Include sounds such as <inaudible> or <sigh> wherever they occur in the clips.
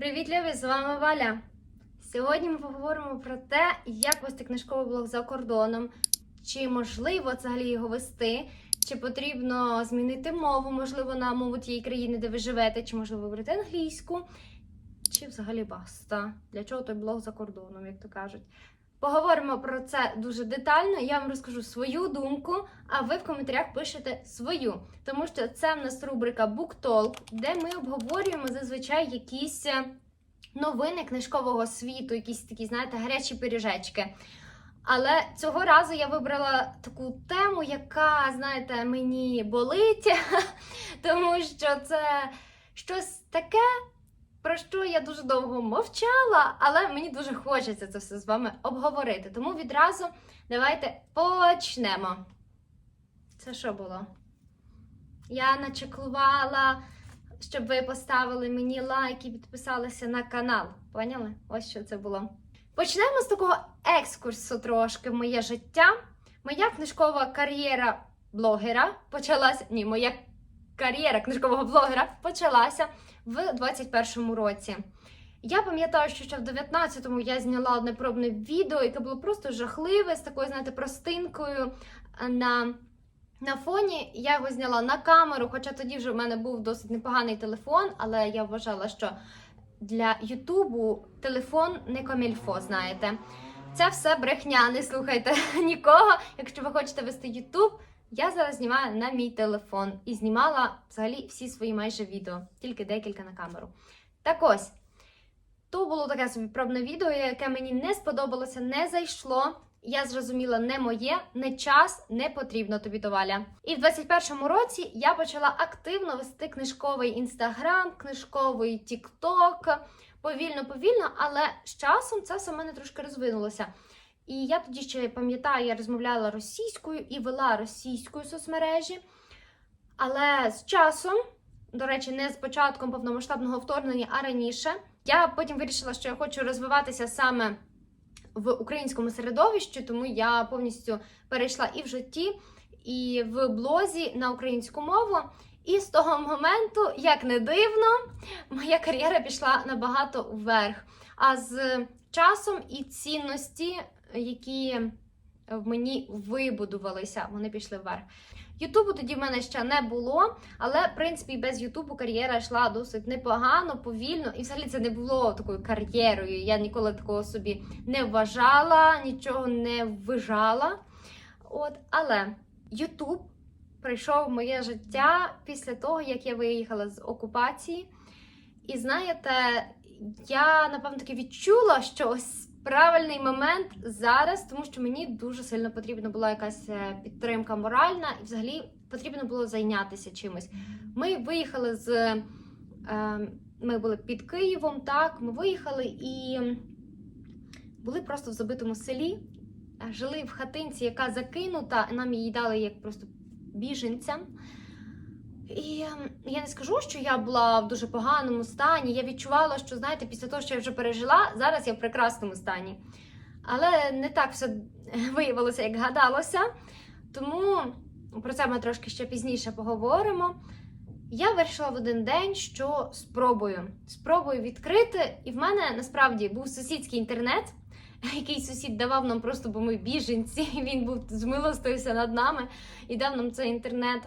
Привіт, любі! З вами Валя. Сьогодні ми поговоримо про те, як вести книжковий блог за кордоном, чи можливо взагалі його вести, чи потрібно змінити мову, можливо, на мову тієї країни, де ви живете, чи можливо вибрати англійську, чи взагалі баста. Для чого той блог за кордоном, як то кажуть. Поговоримо про це дуже детально. Я вам розкажу свою думку, а ви в коментарях пишете свою. Тому що це в нас рубрика Book Talk, де ми обговорюємо зазвичай якісь е, новини книжкового світу, якісь такі, знаєте, гарячі пиріжечки. Але цього разу я вибрала таку тему, яка, знаєте, мені болить, <laughs> тому що це щось таке, про що я дуже довго мовчала, але мені дуже хочеться це все з вами обговорити. Тому відразу давайте почнемо. Це що було? Я начеклувала, щоб ви поставили мені лайк і підписалися на канал. Поняли? Ось що це було. Почнемо з такого екскурсу трошки в моє життя. Моя книжкова кар'єра блогера почалася. Ні, моя кар'єра книжкового блогера почалася в 21-му році. Я пам'ятаю, що ще в 19-му я зняла одне пробне відео, яке було просто жахливе, з такою, знаєте, простинкою на, на фоні. Я його зняла на камеру, хоча тоді вже в мене був досить непоганий телефон, але я вважала, що для Ютубу телефон не комільфо, знаєте. Це все брехня, не слухайте <laughs> нікого. Якщо ви хочете вести Ютуб, я зараз знімаю на мій телефон і знімала взагалі всі свої майже відео, тільки декілька на камеру. Так ось, то було таке собі пробне відео, яке мені не сподобалося, не зайшло. Я зрозуміла, не моє, не час, не потрібно тобі до Валя. І в 21-му році я почала активно вести книжковий інстаграм, книжковий тікток. Повільно, повільно, але з часом це все в мене трошки розвинулося. І я тоді ще пам'ятаю, я розмовляла російською і вела російською соцмережі. Але з часом, до речі, не з початком повномасштабного вторгнення, а раніше, я потім вирішила, що я хочу розвиватися саме в українському середовищі, тому я повністю перейшла і в житті, і в блозі на українську мову. І з того моменту, як не дивно, моя кар'єра пішла набагато вверх. А з часом і цінності, які в мені вибудувалися, вони пішли вверх. Ютубу тоді в мене ще не було, але в принципі без Ютубу кар'єра йшла досить непогано, повільно, і взагалі це не було такою кар'єрою. Я ніколи такого собі не вважала, нічого не вважала. От, але Ютуб прийшов в моє життя після того, як я виїхала з окупації. І знаєте, я напевно таки відчула, що ось правильний момент зараз, тому що мені дуже сильно потрібна була якась е, підтримка моральна, і взагалі потрібно було зайнятися чимось. Ми виїхали з. Е, ми були під Києвом, так, ми виїхали і були просто в забитому селі, е, жили в хатинці, яка закинута, і нам її дали як просто біженцям. І ем, я не скажу, що я була в дуже поганому стані. Я відчувала, що, знаєте, після того, що я вже пережила, зараз я в прекрасному стані. Але не так все <laughs> виявилося, як гадалося. Тому про це ми трошки ще пізніше поговоримо. Я вирішила в один день, що спробую. Спробую відкрити. І в мене насправді був сусідський інтернет, <laughs> який сусід давав нам просто, бо ми біженці. <laughs> Він був змилостився над нами і дав нам цей інтернет.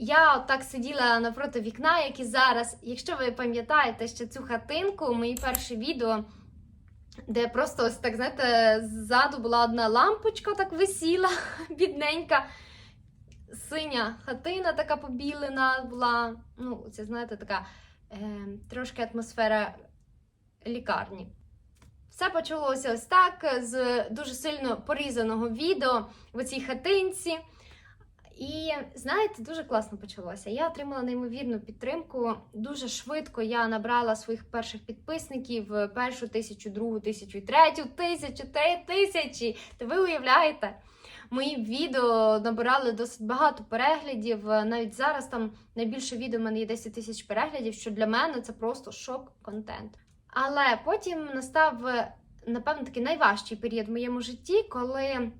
Я так сиділа навпроти вікна, як і зараз. Якщо ви пам'ятаєте ще цю хатинку, мої перші відео, де просто ось так, знаєте, ззаду була одна лампочка, так висіла, <laughs> бідненька. Синя хатина така побілена була. Ну, це, знаєте, така е, трошки атмосфера лікарні. Все почалося ось так, з дуже сильно порізаного відео в цій хатинці. І знаєте, дуже класно почалося. Я отримала неймовірну підтримку. Дуже швидко я набрала своїх перших підписників першу тисячу, другу тисячу, третю тисячу, три тисячі. Та ви уявляєте? Мої відео набирали досить багато переглядів. Навіть зараз там найбільше відео в мене є 10 тисяч переглядів, що для мене це просто шок-контент. Але потім настав, напевно, такий найважчий період в моєму житті, коли.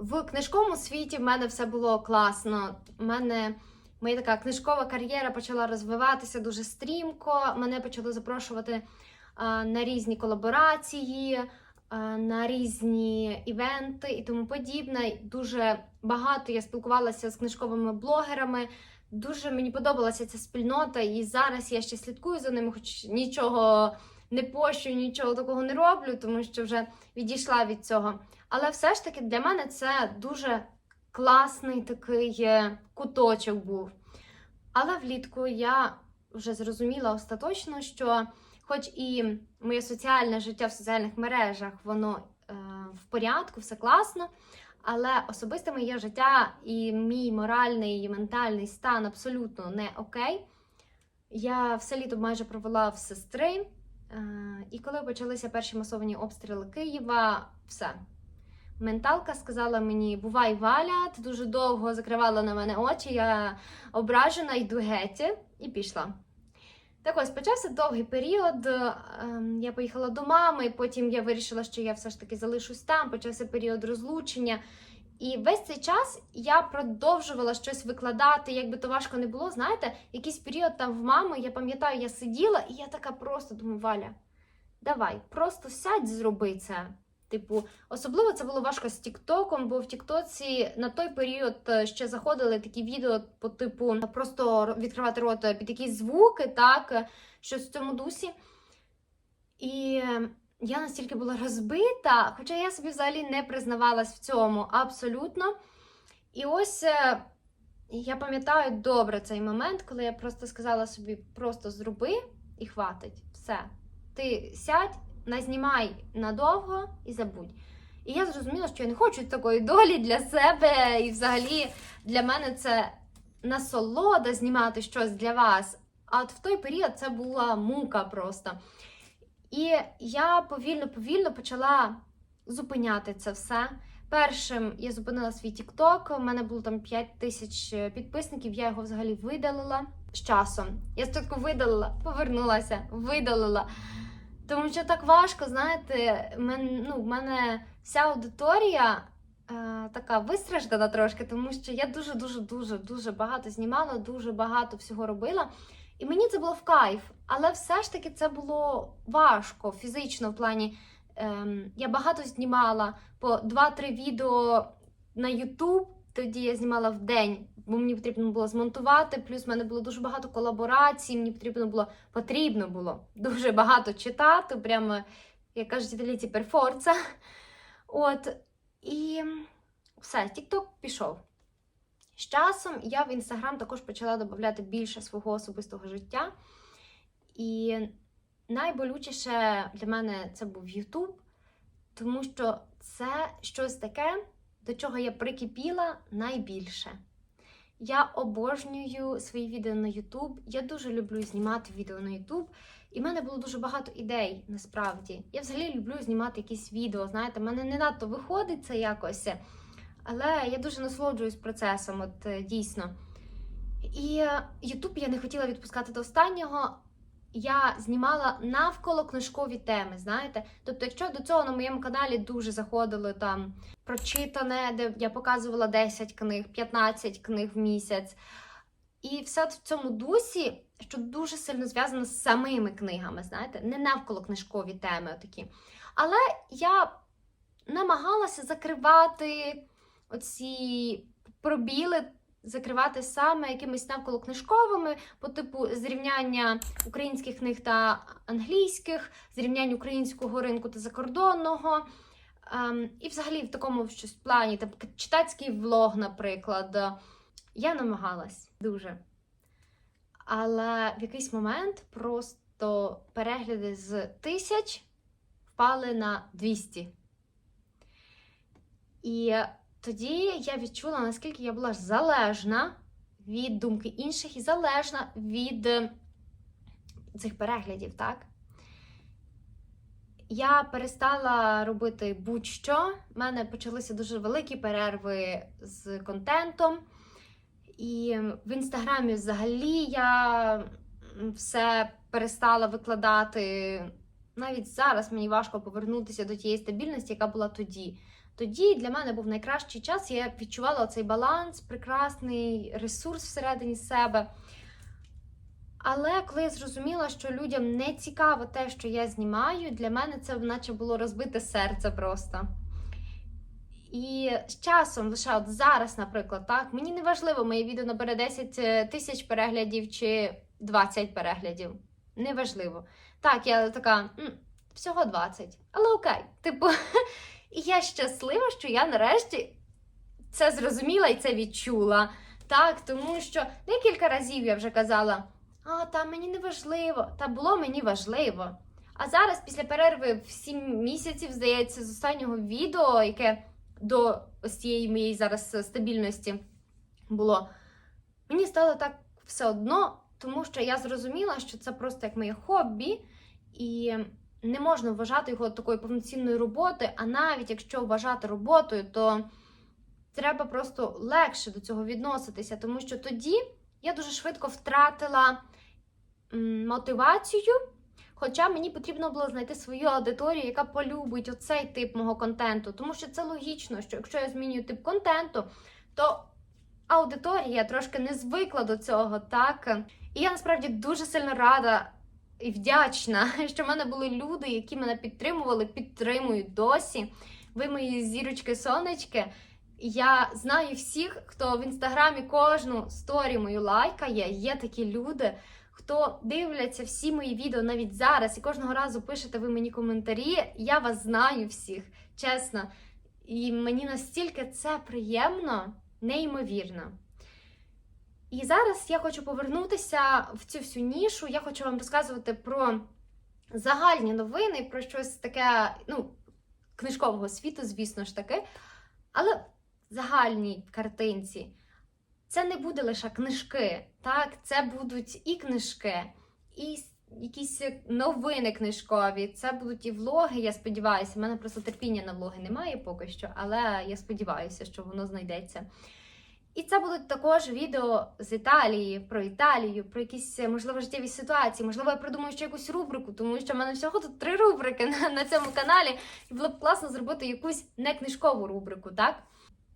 В книжковому світі в мене все було класно. У мене моя така книжкова кар'єра почала розвиватися дуже стрімко. Мене почали запрошувати на різні колаборації, на різні івенти і тому подібне. Дуже багато я спілкувалася з книжковими блогерами. Дуже мені подобалася ця спільнота, і зараз я ще слідкую за ними, хоч нічого не пощу, нічого такого не роблю, тому що вже відійшла від цього. Але все ж таки для мене це дуже класний такий е, куточок був. Але влітку я вже зрозуміла остаточно, що, хоч і моє соціальне життя в соціальних мережах, воно е, в порядку, все класно. Але особисте моє життя і мій моральний і ментальний стан абсолютно не окей. Я все літо майже провела в сестри. Е, І коли почалися перші масовані обстріли Києва, все. Менталка сказала мені: бувай Валя, ти дуже довго закривала на мене очі, я ображена, йду геть, і пішла. Так ось почався довгий період. ем, Я поїхала до мами, потім я вирішила, що я все ж таки залишусь там. Почався період розлучення. І весь цей час я продовжувала щось викладати, як би то важко не було. Знаєте, якийсь період там в мами, я пам'ятаю, я сиділа, і я така просто думаю, Валя, давай, просто сядь, зроби це. Типу, особливо це було важко з Тіктоком, бо в Тіктоці на той період е, ще заходили такі відео по типу просто відкривати рот е, під якісь звуки, так, е, щось в цьому дусі. І е, я настільки була розбита, хоча я собі взагалі не признавалась в цьому абсолютно. І ось я пам'ятаю добре цей момент, коли я просто сказала собі: просто зроби і хватить. Все. Ти сядь, назнімай надовго і забудь. І я зрозуміла, що я не хочу такої долі для себе, і взагалі для мене це насолода знімати щось для вас. А от в той період це була мука просто. І я повільно-повільно почала зупиняти це все. Першим я зупинила свій TikTok, у мене було там 5 тисяч підписників, я його взагалі видалила з часом. Я спочатку видалила, повернулася, видалила. Тому що так важко, знаєте, мен, ну, в мене вся аудиторія е, така вистраждана трошки, тому що я дуже, дуже, дуже, багато знімала, дуже багато всього робила. І мені це було в кайф, але все ж таки це було важко фізично в плані. Ем, я багато знімала по 2-3 відео на YouTube. Тоді я знімала в день, бо мені потрібно було змонтувати. Плюс в мене було дуже багато колаборацій. Мені потрібно було потрібно було <laughs> дуже багато читати, прямо як кажуть італійці, перфорца. От і все, TikTok пішов. З часом я в Instagram також почала додати більше свого особистого життя. І найболючіше для мене це був YouTube, тому що це щось таке, до чого я прикипіла найбільше. Я обожнюю свої відео на YouTube. Я дуже люблю знімати відео на YouTube. І в мене було дуже багато ідей насправді. Я взагалі люблю знімати якісь відео. Знаєте, в мене не надто виходить це якось, але я дуже насолоджуюсь процесом, от е, дійсно. І Ютуб YouTube я не хотіла відпускати до останнього. Я знімала навколо книжкові теми, знаєте. Тобто, якщо до цього на моєму каналі дуже заходили там прочитане, де я показувала 10 книг, 15 книг в місяць. І все в цьому дусі, що дуже сильно зв'язано з самими книгами, знаєте, не навколо книжкові теми такі. Але я намагалася закривати оці пробіли, закривати саме якимись навколо книжковими, по типу зрівняння українських книг та англійських, зрівняння українського ринку та закордонного. Ем, і взагалі в такому щось плані, там читацький влог, наприклад. Я намагалась дуже. Але в якийсь момент просто перегляди з тисяч впали на 200. І тоді я відчула, наскільки я була залежна від думки інших і залежна від е, цих переглядів, так? Я перестала робити будь-що. У мене почалися дуже великі перерви з контентом. І в інстаграмі взагалі я все перестала викладати. Навіть зараз мені важко повернутися до тієї стабільності, яка була тоді. Тоді для мене був найкращий час. Я відчувала цей баланс, прекрасний ресурс всередині себе. Але коли я зрозуміла, що людям не цікаво те, що я знімаю, для мене це наче було розбите серце просто. І з часом, лише от зараз, наприклад, так, мені не важливо, моє відео набере 10 тисяч переглядів чи 20 переглядів. Неважливо. Так, я така, всього 20. Але окей, типу, <laughs> і я щаслива, що я нарешті це зрозуміла і це відчула. Так, тому що декілька разів я вже казала, а та мені не важливо, та було мені важливо. А зараз, після перерви в 7 місяців, здається, з останнього відео, яке до ось цієї моєї зараз стабільності було, мені стало так все одно, тому що я зрозуміла, що це просто як моє хобі, і не можна вважати його такою повноцінною роботою, а навіть якщо вважати роботою, то треба просто легше до цього відноситися, тому що тоді я дуже швидко втратила мотивацію. Хоча мені потрібно було знайти свою аудиторію, яка полюбить оцей тип мого контенту. Тому що це логічно, що якщо я змінюю тип контенту, то аудиторія трошки не звикла до цього, так? І я насправді дуже сильно рада і вдячна, <laughs> що в мене були люди, які мене підтримували, підтримують досі. Ви мої зірочки сонечки. Я знаю всіх, хто в інстаграмі кожну сторі мою лайкає. Є такі люди, хто дивляться всі мої відео навіть зараз, і кожного разу пишете ви мені коментарі. Я вас знаю всіх, чесно. І мені настільки це приємно, неймовірно. І зараз я хочу повернутися в цю всю нішу. Я хочу вам розказувати про загальні новини, про щось таке, ну, книжкового світу, звісно ж таки. Але в загальній картинці це не буде лише книжки, так? Це будуть і книжки, і якісь новини книжкові. Це будуть і влоги, я сподіваюся. У мене просто терпіння на влоги немає поки що, але я сподіваюся, що воно знайдеться. І це будуть також відео з Італії, про Італію, про якісь, можливо, життєві ситуації. Можливо, я придумаю ще якусь рубрику, тому що в мене всього тут три рубрики на, на цьому каналі, і було б класно зробити якусь не книжкову рубрику, так?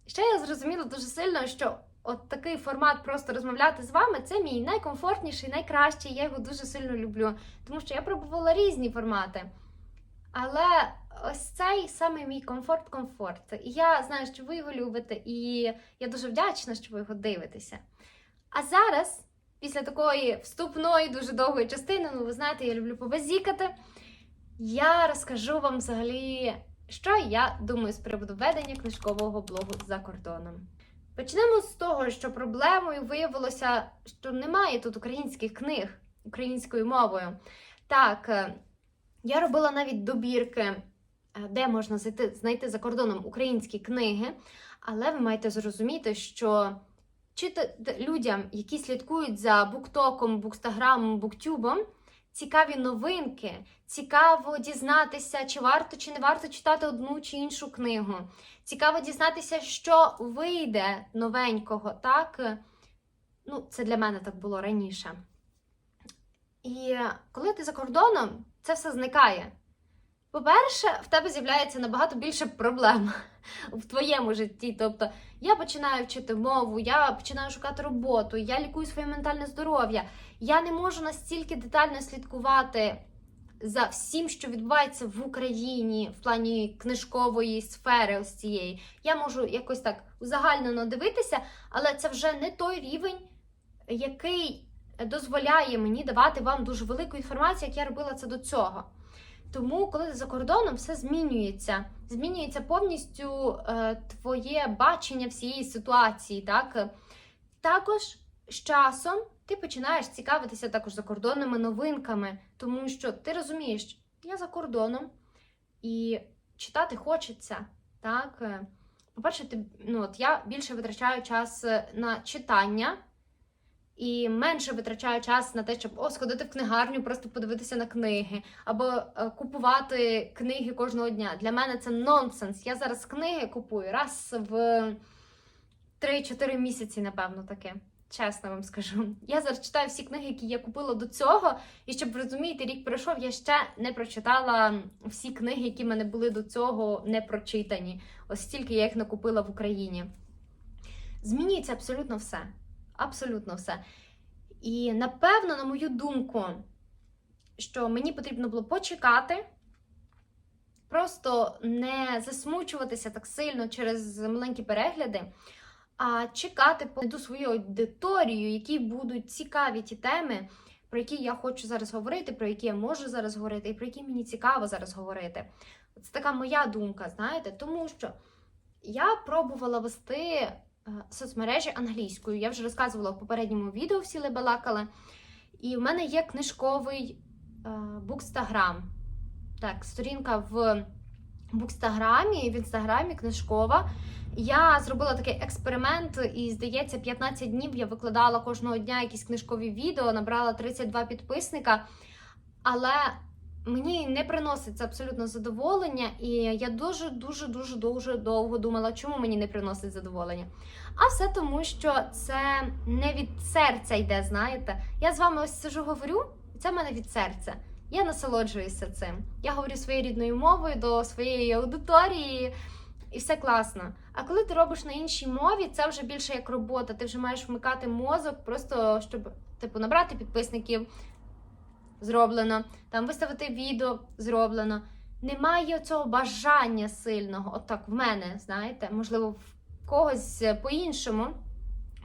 Ще я зрозуміла дуже сильно, що от такий формат просто розмовляти з вами це мій найкомфортніший, найкращий. Я його дуже сильно люблю, тому що я пробувала різні формати. Але ось цей саме мій комфорт-комфорт. І я знаю, що ви його любите, і я дуже вдячна, що ви його дивитеся. А зараз, після такої вступної, дуже довгої частини, ну ви знаєте, я люблю побазікати. Я розкажу вам взагалі, що я думаю з приводу ведення книжкового блогу за кордоном. Почнемо з того, що проблемою виявилося, що немає тут українських книг українською мовою. Так, е, я робила навіть добірки, е, де можна знайти, знайти за кордоном українські книги, але ви маєте зрозуміти, що чити людям, які слідкують за буктоком, букстаграмом, буктюбом, цікаві новинки, цікаво дізнатися, чи варто чи не варто читати одну чи іншу книгу. Цікаво дізнатися, що вийде новенького, так? Ну, це для мене так було раніше. І коли ти за кордоном, це все зникає. По-перше, в тебе з'являється набагато більше проблем <laughs> в твоєму житті. Тобто, я починаю вчити мову, я починаю шукати роботу, я лікую своє ментальне здоров'я. Я не можу настільки детально слідкувати за всім, що відбувається в Україні в плані книжкової сфери, ось цієї. Я можу якось так узагальнено дивитися, але це вже не той рівень, який дозволяє мені давати вам дуже велику інформацію, як я робила це до цього. Тому, коли ти за кордоном, все змінюється. Змінюється повністю е, твоє бачення всієї ситуації. Так? Також з часом ти починаєш цікавитися також закордонними новинками, тому що ти розумієш, я за кордоном і читати хочеться. Так? Е, По-перше, ти, ну, от я більше витрачаю час е, на читання. І менше витрачаю час на те, щоб о, сходити в книгарню, просто подивитися на книги, або е, купувати книги кожного дня. Для мене це нонсенс. Я зараз книги купую раз в 3-4 місяці, напевно, таке. Чесно вам скажу. Я зараз читаю всі книги, які я купила до цього. І щоб розумієте, рік пройшов, я ще не прочитала всі книги, які в мене були до цього не прочитані. Ось стільки я їх накупила в Україні. Змінюється абсолютно все. Абсолютно все. І напевно, на мою думку, що мені потрібно було почекати, просто не засмучуватися так сильно через маленькі перегляди, а чекати до свою аудиторію, які будуть цікаві ті теми, про які я хочу зараз говорити, про які я можу зараз говорити, і про які мені цікаво зараз говорити. Це така моя думка, знаєте, тому що я пробувала вести соцмережі англійською. Я вже розказувала в попередньому відео, всі лебалакали. І в мене є книжковий е, букстаграм. Так, сторінка в букстаграмі, в інстаграмі книжкова. Я зробила такий експеримент, і здається, 15 днів я викладала кожного дня якісь книжкові відео, набрала 32 підписника. Але мені не приносить це абсолютно задоволення, і я дуже дуже дуже дуже довго думала, чому мені не приносить задоволення. А все тому, що це не від серця йде, знаєте. Я з вами ось сижу, говорю, і це в мене від серця. Я насолоджуюся цим. Я говорю своєю рідною мовою до своєї аудиторії, і все класно. А коли ти робиш на іншій мові, це вже більше як робота. Ти вже маєш вмикати мозок, просто щоб типу набрати підписників. Зроблено, там виставити відео зроблено. Немає цього бажання сильного. От так в мене, знаєте, можливо, в когось по-іншому.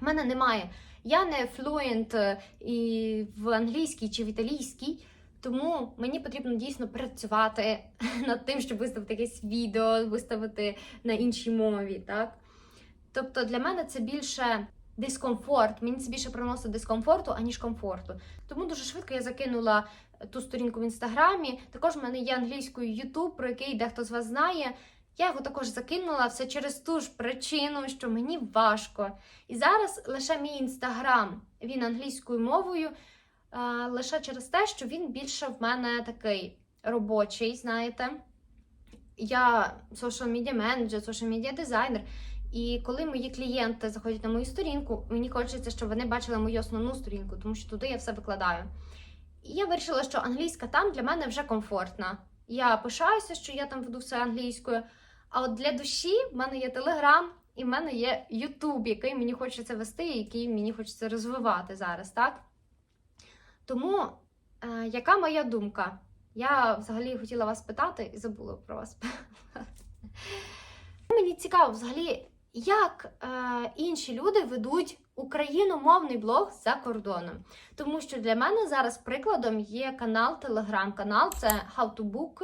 В мене немає. Я не флуєнт і в англійській чи в італійській, тому мені потрібно дійсно працювати <laughs> над тим, щоб виставити якесь відео, виставити на іншій мові. так? Тобто для мене це більше дискомфорт. Мені це більше приносить дискомфорту, аніж комфорту. Тому дуже швидко я закинула ту сторінку в інстаграмі. Також в мене є англійською YouTube, про який дехто з вас знає. Я його також закинула все через ту ж причину, що мені важко. І зараз лише мій інстаграм він англійською мовою, лише через те, що він більше в мене такий робочий, знаєте. Я social media менеджер, social media дизайнер. І коли мої клієнти заходять на мою сторінку, мені хочеться, щоб вони бачили мою основну сторінку, тому що туди я все викладаю. І я вирішила, що англійська там для мене вже комфортна. Я пишаюся, що я там веду все англійською. А от для душі в мене є Телеграм і в мене є Ютуб, який мені хочеться вести, і який мені хочеться розвивати зараз, так? Тому, е, яка моя думка? Я взагалі хотіла вас питати і забула про вас. <laughs> Мені цікаво, взагалі, як е, інші люди ведуть україномовний блог за кордоном. Тому що для мене зараз прикладом є канал, телеграм-канал, це How to Book.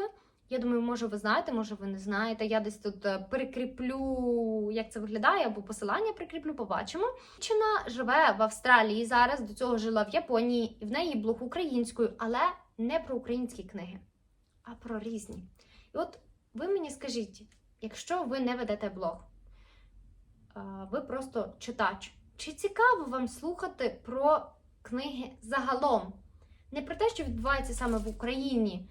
Я думаю, може, ви знаєте, може, ви не знаєте. Я десь тут е, перекріплю, як це виглядає, або посилання прикріплю, побачимо. Дівчина живе в Австралії зараз, до цього жила в Японії, і в неї блог українською, але не про українські книги, а про різні. І от ви мені скажіть, якщо ви не ведете блог, ви просто читач. Чи цікаво вам слухати про книги загалом? Не про те, що відбувається саме в Україні,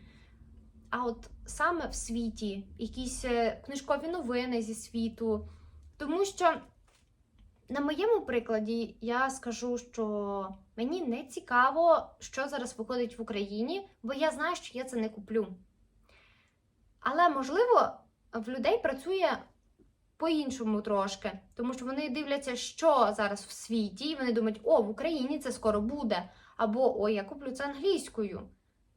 а от саме в світі, якісь е, книжкові новини зі світу. Тому що на моєму прикладі я скажу, що мені не цікаво, що зараз виходить в Україні, бо я знаю, що я це не куплю. Але, можливо, в людей працює по-іншому трошки, тому що вони дивляться, що зараз в світі, і вони думають, о, в Україні це скоро буде. Або ой, я куплю це англійською.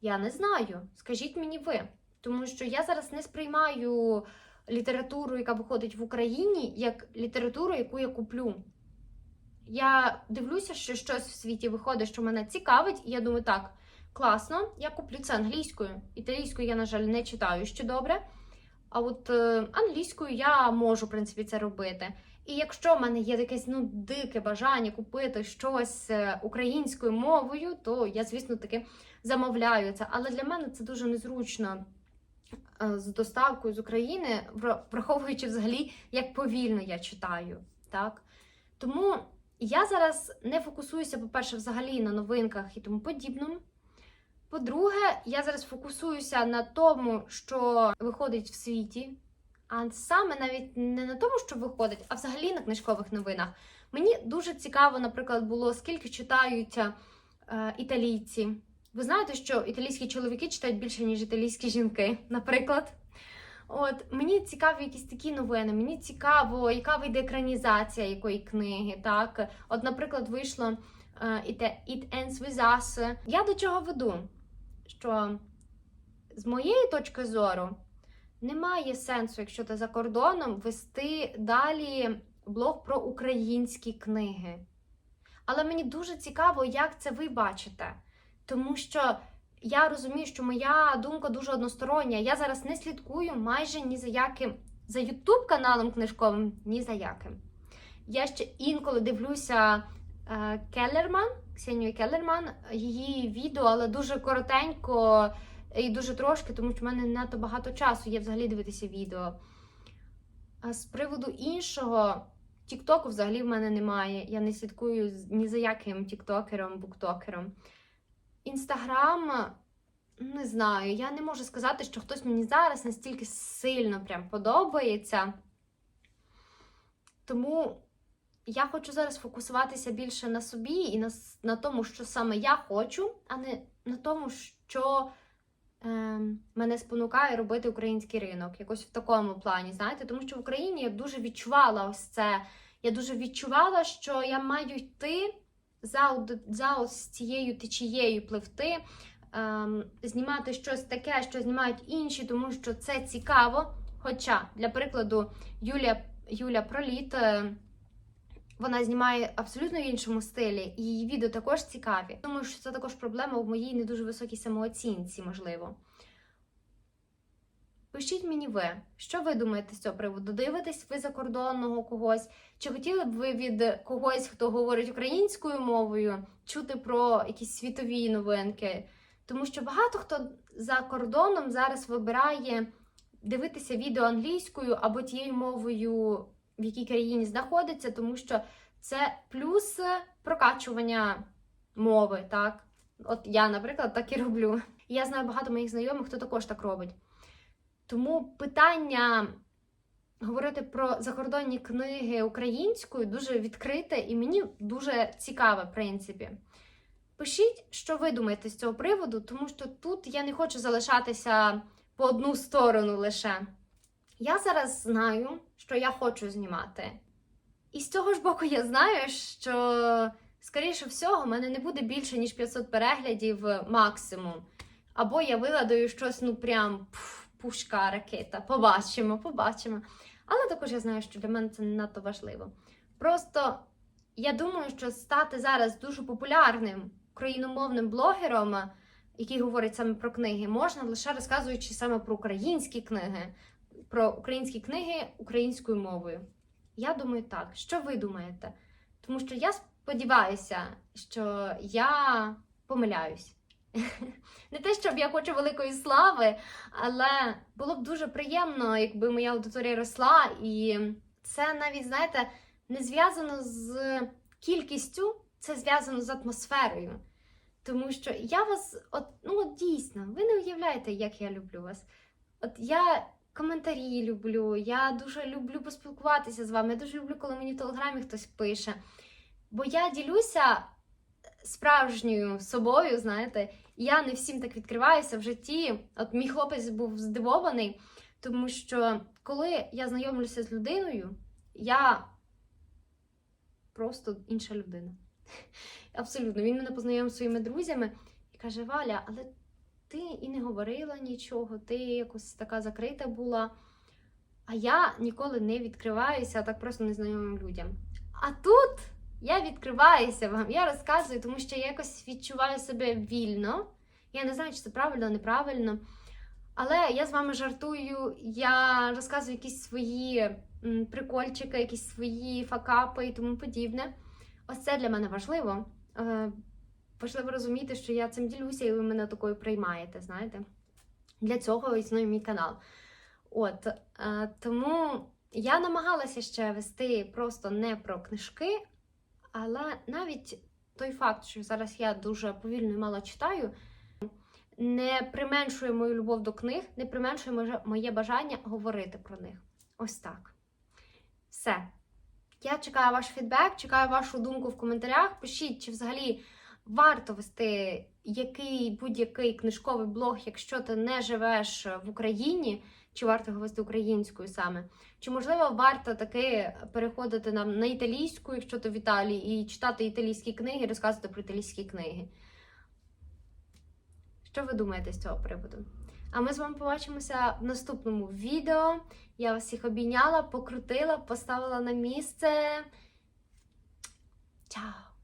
Я не знаю. Скажіть мені ви. Тому що я зараз не сприймаю літературу, яка виходить в Україні, як літературу, яку я куплю. Я дивлюся, що щось в світі виходить, що мене цікавить, і я думаю, так, класно, я куплю це англійською. Італійською я, на жаль, не читаю ще добре. А от е, англійською я можу, в принципі, це робити. І якщо в мене є якесь ну, дике бажання купити щось е, українською мовою, то я, звісно, таки замовляю це. Але для мене це дуже незручно е, з доставкою з України, враховуючи взагалі, як повільно я читаю. Так? Тому я зараз не фокусуюся, по-перше, взагалі на новинках і тому подібному. По-друге, я зараз фокусуюся на тому, що виходить в світі, а саме навіть не на тому, що виходить, а взагалі на книжкових новинах. Мені дуже цікаво, наприклад, було скільки читають е, італійці. Ви знаєте, що італійські чоловіки читають більше, ніж італійські жінки, наприклад. От мені цікаві якісь такі новини. Мені цікаво, яка вийде екранізація якої книги. Так, от, наприклад, вийшло е, It Ends With Us. Я до чого веду? Що з моєї точки зору немає сенсу, якщо ти за кордоном, вести далі блог про українські книги. Але мені дуже цікаво, як це ви бачите. Тому що я розумію, що моя думка дуже одностороння. Я зараз не слідкую майже ні за яким за Ютуб каналом книжковим, ні за яким. Я ще інколи дивлюся е, Келлерман, Ксенію Келлерман, її відео, але дуже коротенько і дуже трошки, тому що в мене не надто багато часу є взагалі дивитися відео. А з приводу іншого, Тіктоку взагалі в мене немає. Я не слідкую ні за яким тіктокером, буктокером. Інстаграм, не знаю, я не можу сказати, що хтось мені зараз настільки сильно прям подобається. Тому я хочу зараз фокусуватися більше на собі і на, на тому, що саме я хочу, а не на тому, що е, мене спонукає робити український ринок. Якось в такому плані, знаєте, тому що в Україні я дуже відчувала ось це. Я дуже відчувала, що я маю йти за, за ось цією течією пливти, ем, знімати щось таке, що знімають інші, тому що це цікаво. Хоча, для прикладу, Юлія, Юля Проліт, е, вона знімає абсолютно в іншому стилі, і її відео також цікаві. Думаю, що це також проблема в моїй не дуже високій самооцінці, можливо. Пишіть мені ви, що ви думаєте з цього приводу? Дивитесь ви закордонного когось? Чи хотіли б ви від когось, хто говорить українською мовою, чути про якісь світові новинки? Тому що багато хто за кордоном зараз вибирає дивитися відео англійською або тією мовою, в якій країні знаходиться, тому що це плюс прокачування мови, так? От я, наприклад, так і роблю. Я знаю багато моїх знайомих, хто також так робить. Тому питання говорити про закордонні книги українською дуже відкрите і мені дуже цікаве, в принципі. Пишіть, що ви думаєте з цього приводу, тому що тут я не хочу залишатися по одну сторону лише. Я зараз знаю, що я хочу знімати. І з цього ж боку я знаю, що, скоріше всього, в мене не буде більше, ніж 500 переглядів максимум. Або я виладаю щось, ну прям пушка, ракета. Побачимо, побачимо. Але також я знаю, що для мене це не надто важливо. Просто я думаю, що стати зараз дуже популярним україномовним блогером, який говорить саме про книги, можна лише розказуючи саме про українські книги, про українські книги українською мовою. Я думаю так. Що ви думаєте? Тому що я сподіваюся, що я помиляюсь. <laughs> Не те, щоб я хочу великої слави, але було б дуже приємно, якби моя аудиторія росла, і це навіть, знаєте, не зв'язано з кількістю, це зв'язано з атмосферою. Тому що я вас, от, ну от дійсно, ви не уявляєте, як я люблю вас. От я коментарі люблю, я дуже люблю поспілкуватися з вами. Я дуже люблю, коли мені в телеграмі хтось пише. Бо я ділюся справжньою собою, знаєте, я не всім так відкриваюся в житті. От мій хлопець був здивований, тому що коли я знайомлюся з людиною, я просто інша людина. Абсолютно. Він мене познайомив своїми друзями і каже: Валя, але ти і не говорила нічого, ти якось така закрита була. А я ніколи не відкриваюся так просто незнайомим людям. А тут я відкриваюся вам, я розказую, тому що я якось відчуваю себе вільно. Я не знаю, чи це правильно, неправильно. Але я з вами жартую, я розказую якісь свої прикольчики, якісь свої факапи і тому подібне. Ось це для мене важливо. Важливо розуміти, що я цим ділюся, і ви мене такою приймаєте, знаєте. Для цього існує мій канал. От, е, тому я намагалася ще вести просто не про книжки, але навіть той факт, що зараз я дуже повільно і мало читаю, не применшує мою любов до книг, не применшує моє бажання говорити про них. Ось так. Все. Я чекаю ваш фідбек, чекаю вашу думку в коментарях. Пишіть, чи взагалі варто вести який будь-який книжковий блог, якщо ти не живеш в Україні, чи варто його вести українською саме. Чи можливо варто таки переходити нам на італійську, якщо ти в Італії, і читати італійські книги, розказувати про італійські книги? Що ви думаєте з цього приводу? А ми з вами побачимося в наступному відео. Я вас всіх обійняла, покрутила, поставила на місце. Чао!